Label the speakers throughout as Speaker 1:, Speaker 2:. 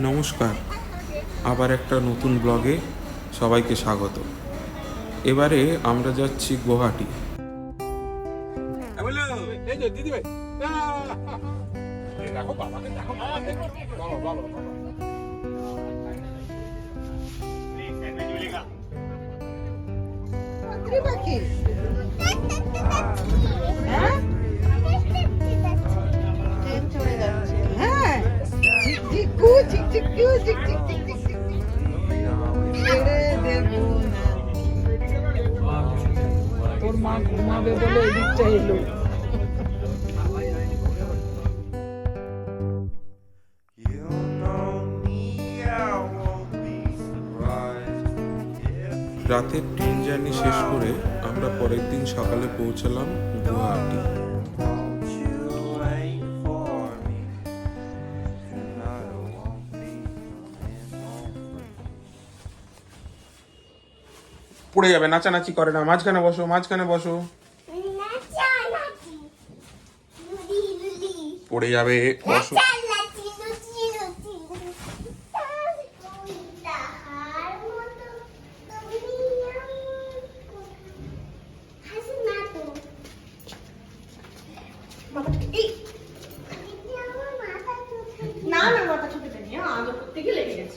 Speaker 1: নমস্কার। আবার একটা নতুন ব্লগে সবাইকে স্বাগত। এবারে আমরা যাচ্ছি গুয়াহাটি।
Speaker 2: বলো
Speaker 1: রাতের ট্রেন জার্নি শেষ করে আমরা পরের দিন সকালে পৌঁছালাম গুয়াহাটি। পড়ে যাবে নাচানাচি করে না। মাঝখানে বসো মাঝখানে বসো। পড়ে যাবে বসো
Speaker 3: নাচানাচি লুচি লুচি তার তাহার মতো তুমি হাসি না তো
Speaker 4: এই,
Speaker 3: দিদি আমার মাথা চুলছে
Speaker 4: না না মাথা ছুটে দেনি আজ করতে গিয়ে লেগে গেছে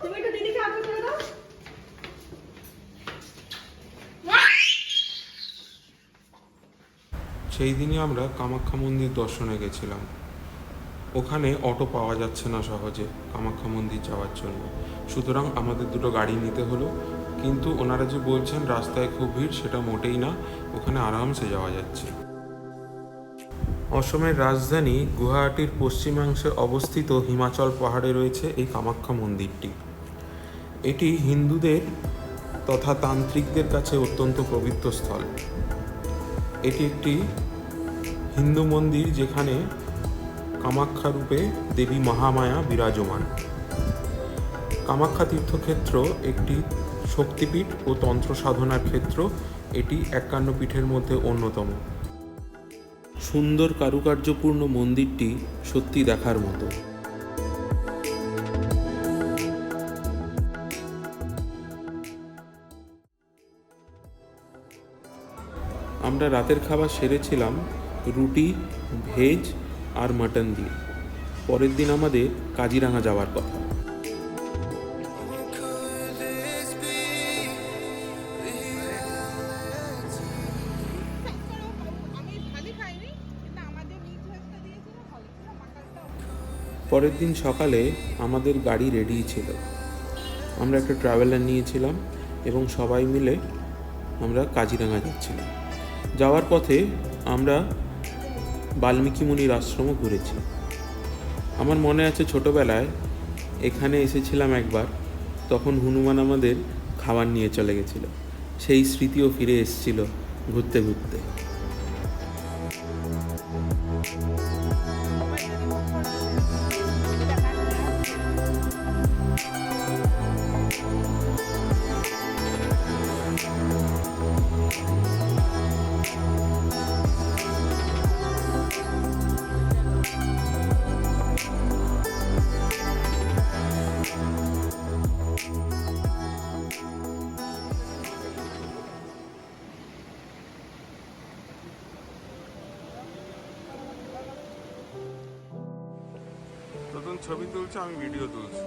Speaker 4: তুমি একটু দিদিকে আগে করে দাও
Speaker 1: সেই দিনই আমরা কামাখ্যা মন্দির দর্শনে গেছিলাম। ওখানে অটো পাওয়া যাচ্ছে না সহজে কামাখ্যা মন্দির যাওয়ার জন্য। সুতরাং আমাদের দুটো গাড়ি নিতে হলো। কিন্তু ওনারা যে বলছেন, রাস্তায় খুব ভিড়, সেটা মোটেই না। ওখানে আরামসে যাওয়া যাচ্ছে। অসমের রাজধানী গুয়াহাটির পশ্চিমাংশে অবস্থিত হিমাচল পাহাড়ে রয়েছে এই কামাখ্যা মন্দিরটি। এটি হিন্দুদের তথা তান্ত্রিকদের কাছে অত্যন্ত পবিত্র স্থল। এটি একটি হিন্দু মন্দির যেখানে কামাখ্যা রূপে দেবী মহামায়া বিরাজমান। কামাখ্যা তীর্থক্ষেত্র একটি শক্তিপীঠ ও তন্ত্র সাধনার ক্ষেত্র, এটি একান্ন পীঠের মধ্যে অন্যতম। সুন্দর কারুকার্যপূর্ণ মন্দিরটি সত্যি দেখার মতো। আমরা রাতের খাবার সেরেছিলাম রুটি, ভেজ আর মাটন দিয়ে। পরের দিন আমাদের কাজিরাঙা যাওয়ার কথা। পরের দিন সকালে আমাদের গাড়ি রেডি ছিল। আমরা একটা ট্রাভেলার নিয়েছিলাম এবং সবাই মিলে আমরা কাজিরাঙা যাচ্ছিলাম। যাওয়ার পথে আমরা বাল্মীকি মুনির আশ্রমও ঘুরেছি। আমার মনে আছে ছোটবেলায় এখানে এসেছিলাম একবার, তখন হনুমান আমাদের খাবার নিয়ে চলে গেছিল। সেই স্মৃতিও ফিরে এসেছিল ঘুরতে ঘুরতে। ছবি তুলছে, আমি ভিডিও তুলছি।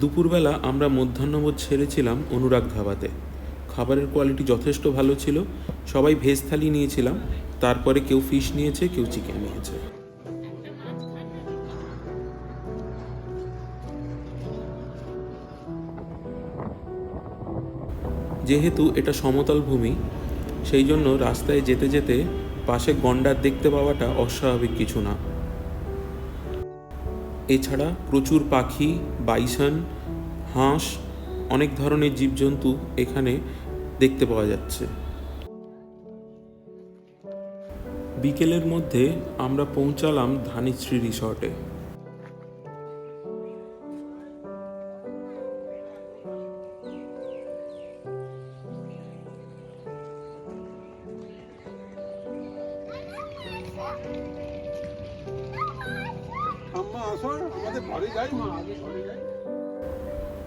Speaker 1: দুপুরবেলা আমরা মধ্যাহ্নভোজ ছেড়েছিলাম অনুরাগ ধাবাতে। খাবারের কোয়ালিটি যথেষ্ট ভালো ছিল, সবাই ভেজ থালি নিয়েছিলাম, তারপরে কেউ ফিশ নিয়েছে, কেউ চিকেন নিয়েছে। যেহেতু এটা সমতল ভূমি, সেই জন্য রাস্তায় যেতে যেতে পাশে গন্ডার দেখতে পাওয়াটা অস্বাভাবিক কিছু না। এছাড়া প্রচুর পাখি বাইসন হাঁস, অনেক ধরনের জীবজন্তু এখানে দেখতে পাওয়া যাচ্ছে। বিকেলের মধ্যে আমরা পৌঁছালাম ধানিশ্রী রিসর্টে।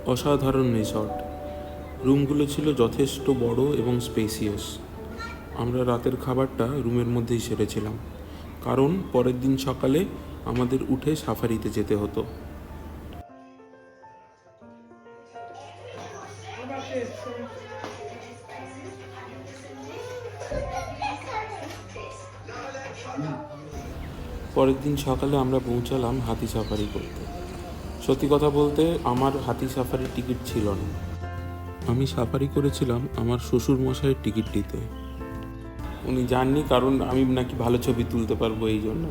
Speaker 1: অসাধারণ রিসর্ট রুমগুলো ছিল যথেষ্ট বড় এবং স্পেসিয়াস আমরা রাতের খাবারটা রুমের মধ্যেই সেরেছিলাম। কারণ পরের দিন সকালে আমাদের উঠে সাফারিতে যেতে হতো। পরের দিন সকালে আমরা পৌঁছালাম হাতি সাফারি করতে। সত্যি কথা বলতে আমার হাতি সাফারির টিকিট ছিল না। আমি সাফারি করেছিলাম আমার শ্বশুর মশাইয়ের টিকিটটিতে উনি যাননি কারণ আমি নাকি ভালো ছবি তুলতে পারব এই জন্য।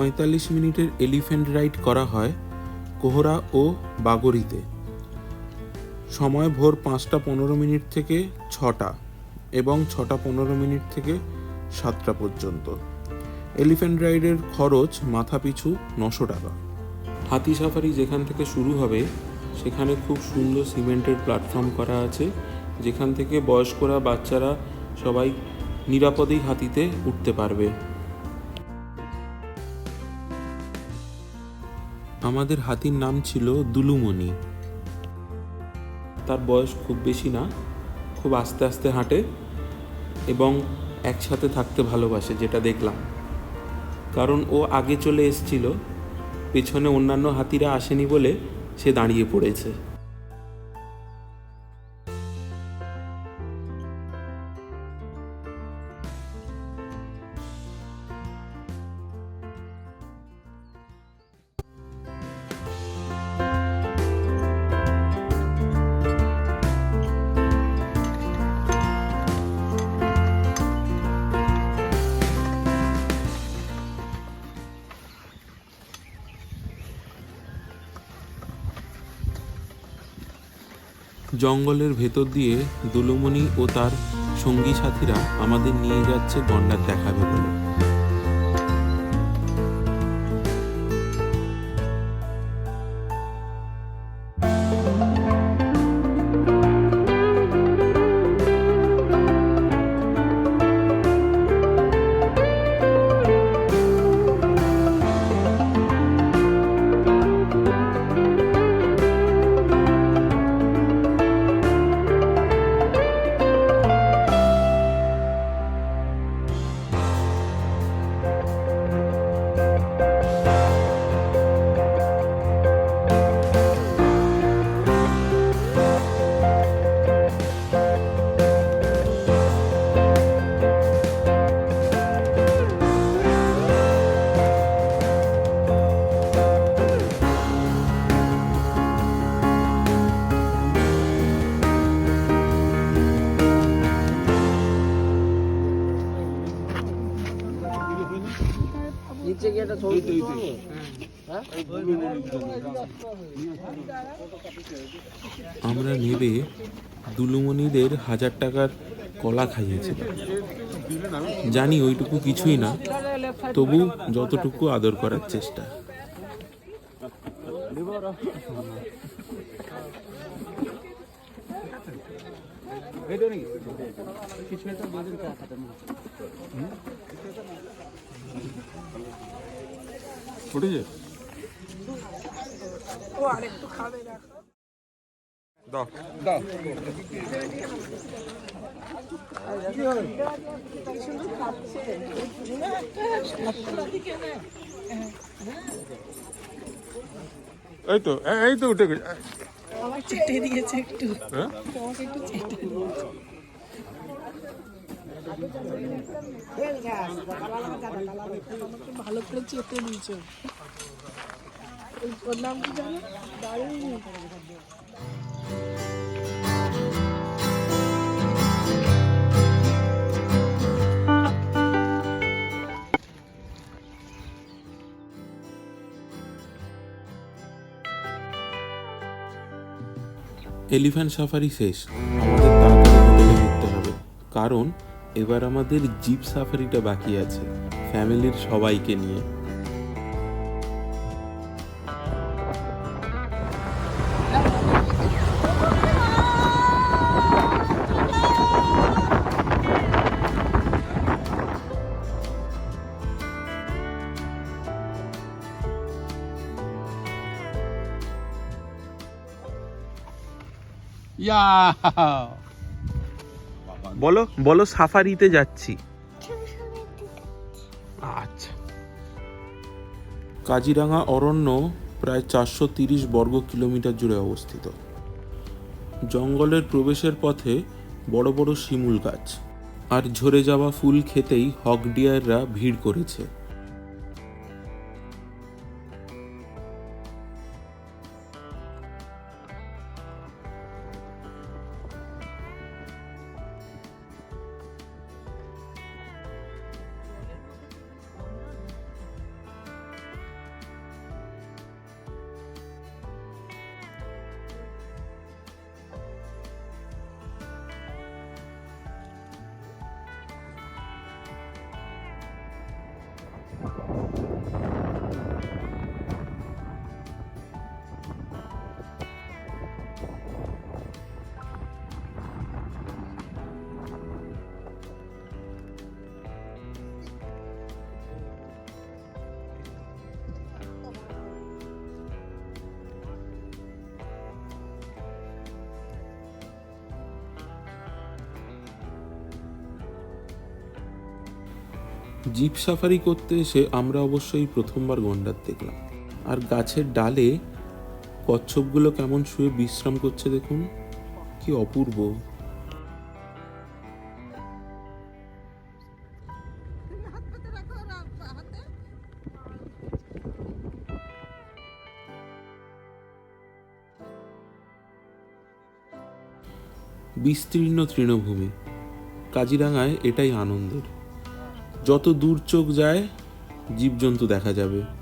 Speaker 1: পঁয়তাল্লিশ মিনিটের এলিফ্যান্ট রাইড করা হয় কোহরা ও বাগরিতে। সময় ভোর পাঁচটা পনেরো মিনিট থেকে ছটা এবং ছটা পনেরো মিনিট থেকে সাতটা পর্যন্ত। এলিফ্যান্ট রাইডের খরচ মাথা পিছু নশো টাকা। হাতি সাফারি যেখান থেকে শুরু হবে, সেখানে খুব সুন্দর সিমেন্টের প্ল্যাটফর্ম করা আছে, যেখান থেকে বয়স্করা, বাচ্চারা সবাই নিরাপদেই হাতিতে উঠতে পারবে। আমাদের হাতির নাম ছিল দুলুমণি। তার বয়স খুব বেশি না, খুব আস্তে আস্তে হাঁটে এবং একসাথে থাকতে ভালোবাসে, যেটা দেখলাম। কারণ ও আগে চলে এসছিল, পেছনে অন্যান্য হাতিরা আসেনি বলে সে দাঁড়িয়ে পড়েছে। জঙ্গলের ভেতর দিয়ে দুলুমণি ও তার সঙ্গী সাথীরা আমাদের নিয়ে যাচ্ছে গন্ডার দেখাবে বলে আমরা নেবে দুলুমণিদের হাজার টাকার কলা খাইয়েছিল জানি ওইটুকু কিছুই না, তবু যতটুকু আদর করার চেষ্টা।
Speaker 2: ফুটেছে
Speaker 5: ও দেখো।
Speaker 2: দাও। দাও। এই তো এই- এই তো উঠে গেছে।
Speaker 5: আমার চেটে দিয়েছে একটু।
Speaker 2: হ্যাঁ?
Speaker 5: একটু চেটে ভালো করে চেটে দিয়েছে ওর নাম কি জানো দারুণ
Speaker 1: এলিফ্যান্ট সাফারি শেষ। আমাদের তাড়াতাড়ি হোটেলে ফিরতে হবে। কারণ এবার আমাদের জিপ সাফারিটা বাকি আছে ফ্যামিলির সবাইকে নিয়ে।
Speaker 2: ইয়া
Speaker 1: বলো বলো সাফারিতে যাচ্ছি। আচ্ছা। কাজিরাঙা অরণ্য প্রায় চারশো তিরিশ বর্গ কিলোমিটার জুড়ে অবস্থিত। জঙ্গলের প্রবেশের পথে বড় বড় শিমুল গাছ আর ঝরে যাওয়া ফুল খেতেই হকডিয়াররা ভিড় করেছে। জিপ সাফারি করতে এসে আমরা অবশ্যই প্রথমবার গন্ডার দেখলাম। আর গাছের ডালে কচ্ছপগুলো কেমন শুয়ে বিশ্রাম করছে দেখুন। কি অপূর্ব। বিস্তীর্ণ তৃণভূমি। কাজিরাঙায় এটাই আনন্দের। যত দূর চোখ যায় জীবজন্তু দেখা যাবে।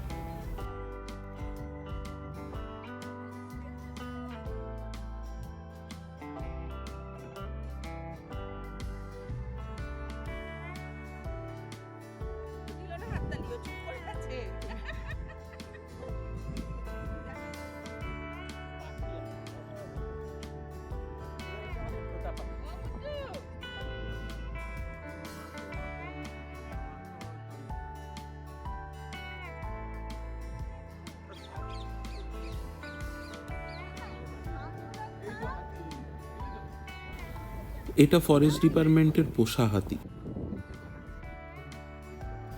Speaker 1: এটা ফরেস্ট ডিপার্টমেন্টের পোষা হাতি।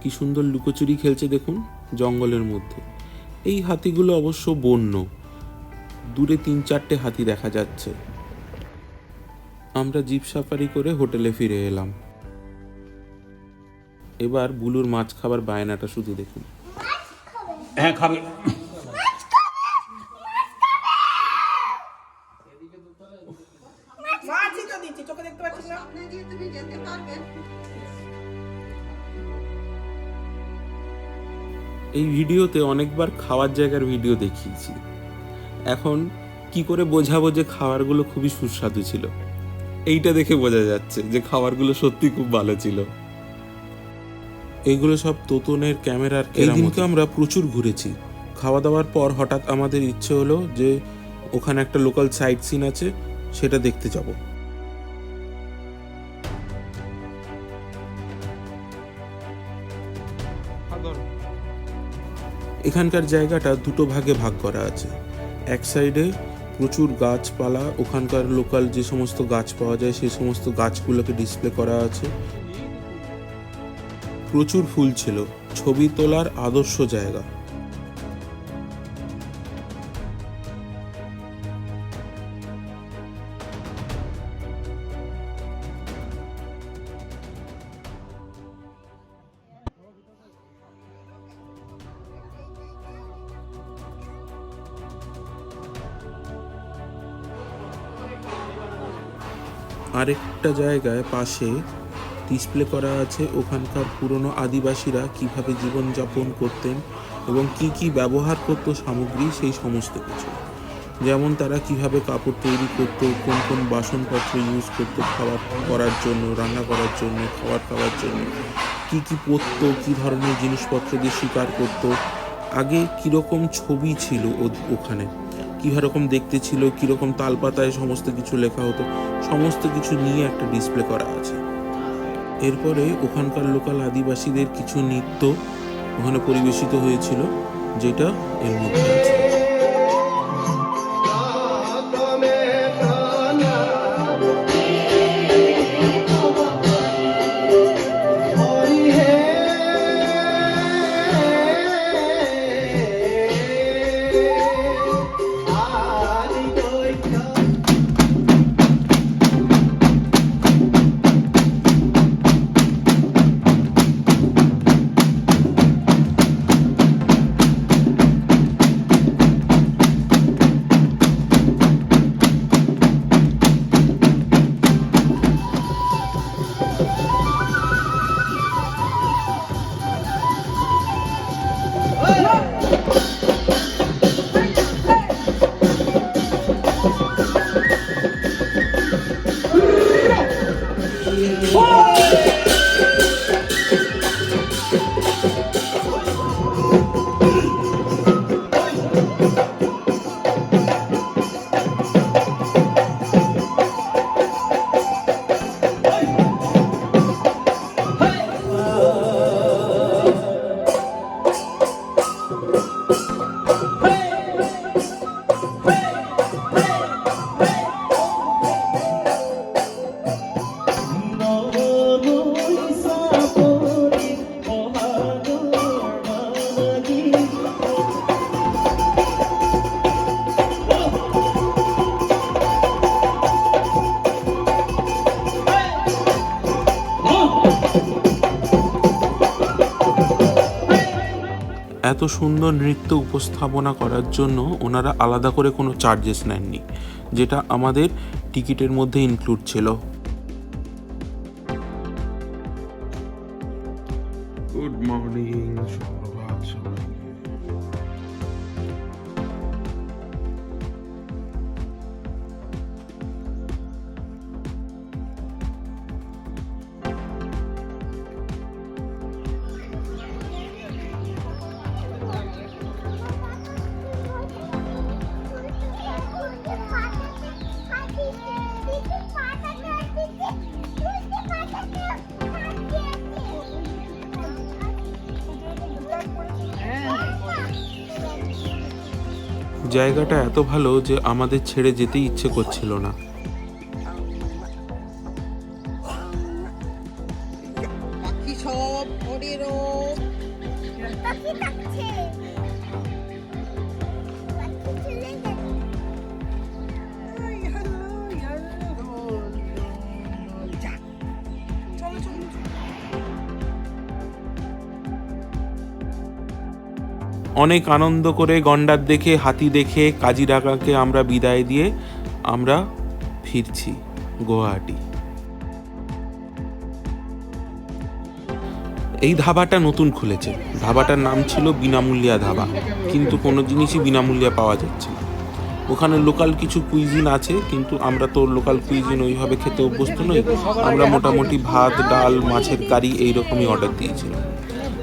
Speaker 1: কি সুন্দর লুকোচুরি খেলছে দেখুন জঙ্গলের মধ্যে। এই হাতিগুলো অবশ্য বন্য। দূরে তিন চারটে হাতি দেখা যাচ্ছে। আমরা জিপ সাফারি করে হোটেলে ফিরে এলাম। এবার বুলুর মাছ খাবার বায়নাটা শুধু দেখুন।
Speaker 2: হ্যাঁ খাবে
Speaker 4: মাছই তো দিচ্ছি চোখে দেখতে পাচ্ছিস না তুমি যেতে পারবে।
Speaker 1: এই ভিডিওতে অনেকবার খাওয়ার জায়গার ভিডিও দেখিয়েছি। এখন কি করে বোঝাবো যে খাবারগুলো খুবই সুস্বাদু ছিল? এইটা দেখে বোঝা যাচ্ছে যে খাবারগুলো সত্যি খুব ভালো ছিল। এগুলো সব তোতনের ক্যামেরার এই দিনকে আমরা প্রচুর ঘুরেছি। খাওয়া দাওয়ার পর হঠাৎ আমাদের ইচ্ছে হলো যে ওখানে একটা লোকাল সাইট সিন আছে সেটা দেখতে যাব। এখানকার জায়গাটা দুটো ভাগে ভাগ করা আছে। এক সাইডে প্রচুর গাছপালা, ওখানকার লোকাল যে সমস্ত গাছ পাওয়া যায়, সেই সমস্ত গাছগুলোকে ডিসপ্লে করা আছে। প্রচুর ফুল ছিল। ছবি তোলার আদর্শ জায়গা। আরেকটা জায়গায় পাশে ডিসপ্লে করা আছে ওখানকার পুরনো আদিবাসীরা কীভাবে জীবনযাপন করতেন এবং কি কি ব্যবহার করতো সামগ্রী, সেই সমস্ত কিছু। যেমন তারা কীভাবে কাপড় তৈরি করতো, কোন কোন বাসনপত্র ইউজ করতো খাবার করার জন্য, রান্না করার জন্য, খাবার খাওয়ার জন্য, কি কি পরতো, কী ধরনের জিনিসপত্র দিয়ে শিকার করতো। আগে কীরকম ছবি ছিল ওখানে? কীরকম দেখতে ছিল, কীরকম তালপাতায় সমস্ত কিছু লেখা হতো, সমস্ত কিছু নিয়ে একটা ডিসপ্লে করা আছে। এরপরে ওখানকার লোকাল আদিবাসীদের কিছু নৃত্য ওখানে পরিবেশিত হয়েছিল, যেটা এর মধ্যে আছে। এত সুন্দর নৃত্য উপস্থাপনা করার জন্য ওনারা আলাদা করে কোনো চার্জেস নেননি, যেটা আমাদের টিকিটের মধ্যে ইনক্লুড ছিল। জায়গাটা এত ভালো যে আমাদের ছেড়ে যেতে ইচ্ছে করছিল না। অনেক আনন্দ করে গন্ডার দেখে, হাতি দেখে কাজিরাঙাকে আমরা বিদায় দিয়ে আমরা ফিরছি গুয়াহাটি। এই ধাবাটা নতুন খুলেছে। ধাবাটার নাম ছিল বিনামূল্যা ধাবা, কিন্তু কোনো জিনিসই বিনামূল্যে পাওয়া যাচ্ছে না। ওখানে লোকাল কিছু কুইজিন আছে, কিন্তু আমরা তো লোকাল কুইজিন ওইভাবে খেতে অভ্যস্ত নই। আমরা মোটামুটি ভাত, ডাল, মাছের কারি এইরকমই অর্ডার দিয়েছিলাম।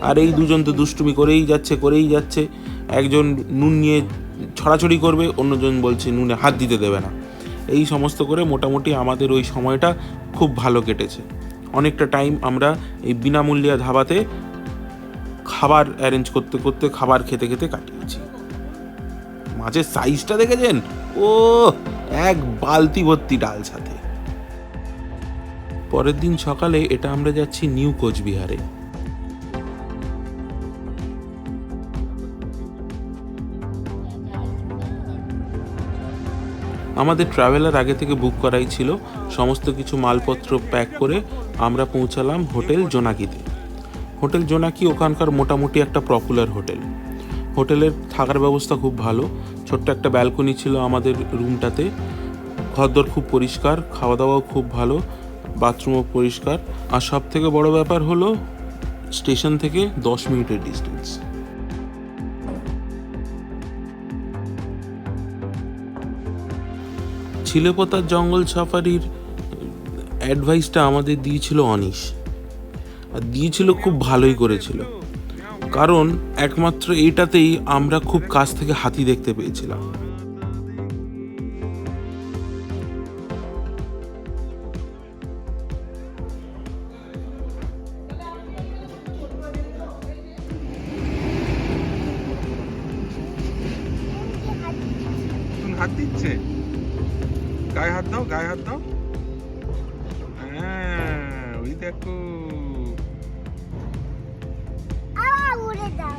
Speaker 1: আর এই দুজন তো দুষ্টুমি করেই যাচ্ছে করেই যাচ্ছে। একজন নুন নিয়ে ছড়াছড়ি করবে, অন্যজন বলছে নুনে হাত দিতে দেবে না। এই সমস্ত করে মোটামুটি আমাদের ওই সময়টা খুব ভালো কেটেছে। অনেকটা টাইম আমরা এই বিনামূল্যা ধাবাতে খাবার অ্যারেঞ্জ করতে করতে খাবার খেতে খেতে কাটিয়েছি। মাছের সাইজটা দেখেছেন? ও এক বালতি ভর্তি ডাল সাথে। পরের দিন সকালে এটা আমরা যাচ্ছি নিউ কোচবিহারে। আমাদের ট্রাভেলার আগে থেকে বুক করাই ছিল। সমস্ত কিছু মালপত্র প্যাক করে আমরা পৌঁছালাম হোটেল জোনাকিতে। হোটেল জোনাকি ওখানকার মোটামুটি একটা পপুলার হোটেল। হোটেলের থাকার ব্যবস্থা খুব ভালো। ছোট্ট একটা ব্যালকনি ছিল আমাদের রুমটাতে ঘরদর খুব পরিষ্কার খাওয়া দাওয়াও খুব ভালো বাথরুমও পরিষ্কার। আর সব থেকে বড় ব্যাপার হলো স্টেশন থেকে দশ মিনিটের ডিস্টেন্স চিলেপোতার জঙ্গল সাফারির অ্যাডভাইসটা আমাদের দিয়েছিল অনিশ। আর দিয়েছিল খুব ভালোই করেছিল। কারণ একমাত্র এটাতেই আমরা খুব কাছ থেকে হাতি দেখতে পেয়েছিলাম।
Speaker 6: হাত দিচ্ছে? গায়ে হাত দাও গায়ে হাত দাও। হ্যাঁ ওই দেখো।
Speaker 3: উড়ে দাও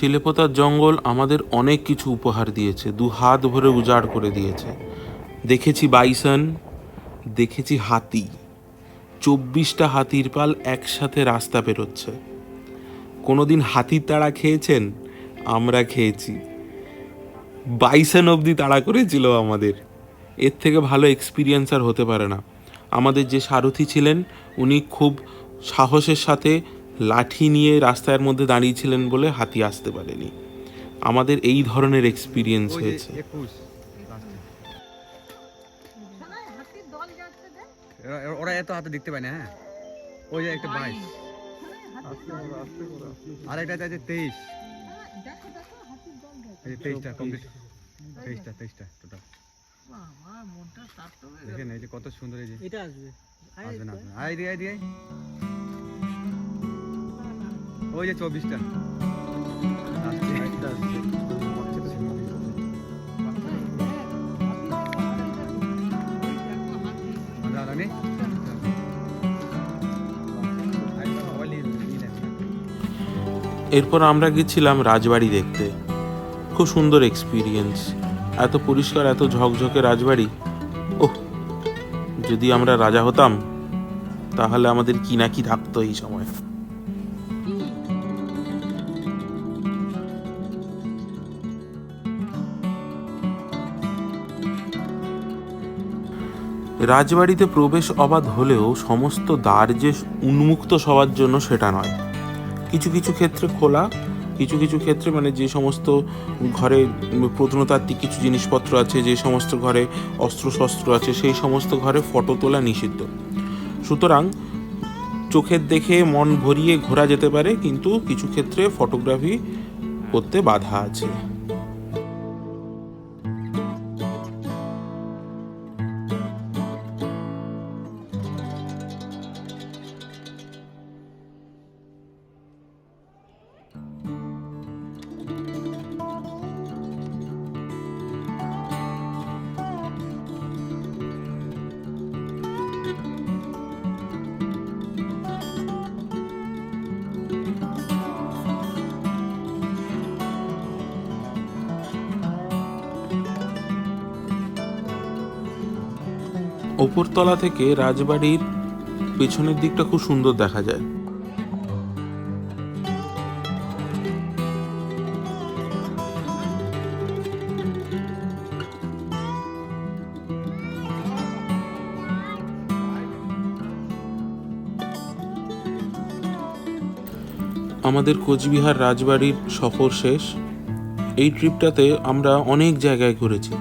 Speaker 1: ছিলেপোতার জঙ্গল আমাদের অনেক কিছু উপহার দিয়েছে, দু হাত ভরে উজাড় করে দিয়েছে। দেখেছি বাইসন, দেখেছি হাতি। চব্বিশটা হাতির পাল একসাথে রাস্তা বেরোচ্ছে কোনোদিন হাতির তাড়া খেয়েছেন? আমরা খেয়েছি। বাইসন অবধি তাড়া করেছিল আমাদের। এর থেকে ভালো এক্সপিরিয়েন্স আর হতে পারে না। আমাদের যে সারথি ছিলেন, উনি খুব সাহসের সাথে লাঠি নিয়ে রাস্তার মধ্যে দাঁড়িয়েছিলেন বলে হাতি আসতে পারেনি। আমাদের এই ধরনের এক্সপিরিয়েন্স হয়েছে।
Speaker 7: ওরা এত হাতে দেখতে পায় না হ্যাঁ? ওই যে একটা বাইশ। আর একটা আছে তেইশ।
Speaker 4: দেখো দেখো হাতির দল যাচ্ছে
Speaker 7: এই যে তেইশটা কমপ্লিট তেইশটা তেইশটা টোটাল
Speaker 5: হয়ে
Speaker 7: দেখেন এই যে কত সুন্দর এই যে।
Speaker 5: এটা আসবে।
Speaker 7: আসবে না আসবে। আয় দিয়ে আয় দিয়ে। ওই যে চব্বিশটা।
Speaker 1: এরপর আমরা গেছিলাম রাজবাড়ি দেখতে। খুব সুন্দর এক্সপিরিয়েন্স এত পরিষ্কার এত ঝকঝকে রাজবাড়ি। ওহ যদি আমরা রাজা হতাম তাহলে আমাদের কি না কি থাকতো এই সময়। রাজবাড়িতে প্রবেশ অবাধ হলেও সমস্ত দ্বার যে উন্মুক্ত সবার জন্য সেটা নয়। কিছু কিছু ক্ষেত্রে খোলা, কিছু কিছু ক্ষেত্রে মানে যে সমস্ত ঘরে প্রত্নতাত্ত্বিক কিছু জিনিসপত্র আছে, যে সমস্ত ঘরে অস্ত্রশস্ত্র আছে, সেই সমস্ত ঘরে ফটো তোলা নিষিদ্ধ। সুতরাং চোখের দেখে মন ভরিয়ে ঘোরা যেতে পারে, কিন্তু কিছু ক্ষেত্রে ফটোগ্রাফি করতে বাধা আছে। ওপরতলা থেকে রাজবাড়ির পেছনের দিকটা খুব সুন্দর দেখা যায়। আমাদের কোচবিহার রাজবাড়ির সফর শেষ। এই ট্রিপটাতে আমরা অনেক জায়গায় ঘুরেছি।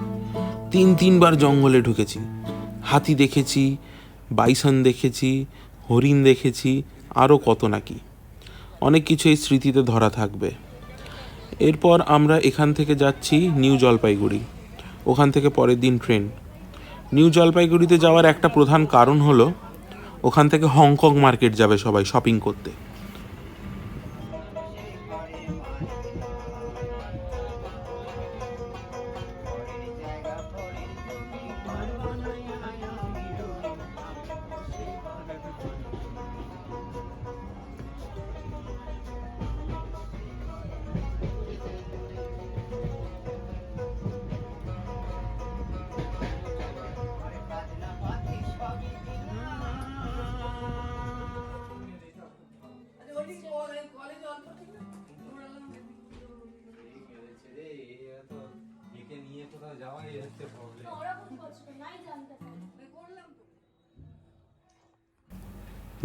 Speaker 1: তিন তিনবার জঙ্গলে ঢুকেছি। হাতি দেখেছি, বাইসন দেখেছি, হরিণ দেখেছি আরও কত নাকি। অনেক কিছু এই স্মৃতিতে ধরা থাকবে। এরপর আমরা এখান থেকে যাচ্ছি নিউ জলপাইগুড়ি। ওখান থেকে পরের দিন ট্রেন। নিউ জলপাইগুড়িতে যাওয়ার একটা প্রধান কারণ হলো, ওখান থেকে হংকং মার্কেট যাবে সবাই শপিং করতে।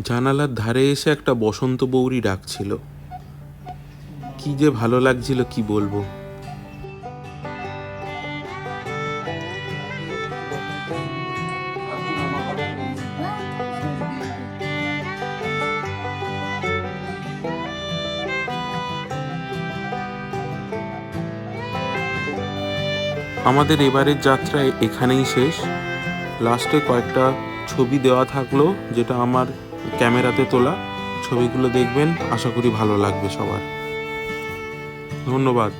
Speaker 1: জানালার ধারে এসে একটা বসন্ত বৌরি ডাকছিল। কি যে ভালো লাগছিল, কি বলব? আমাদের এবারের যাত্রা এখানেই শেষ। লাস্টে কয়েকটা ছবি দেওয়া থাকল, যেটা আমার ক্যামেরাতে তোলা ছবিগুলো দেখবেন। আশা করি ভালো লাগবে সবার। ধন্যবাদ।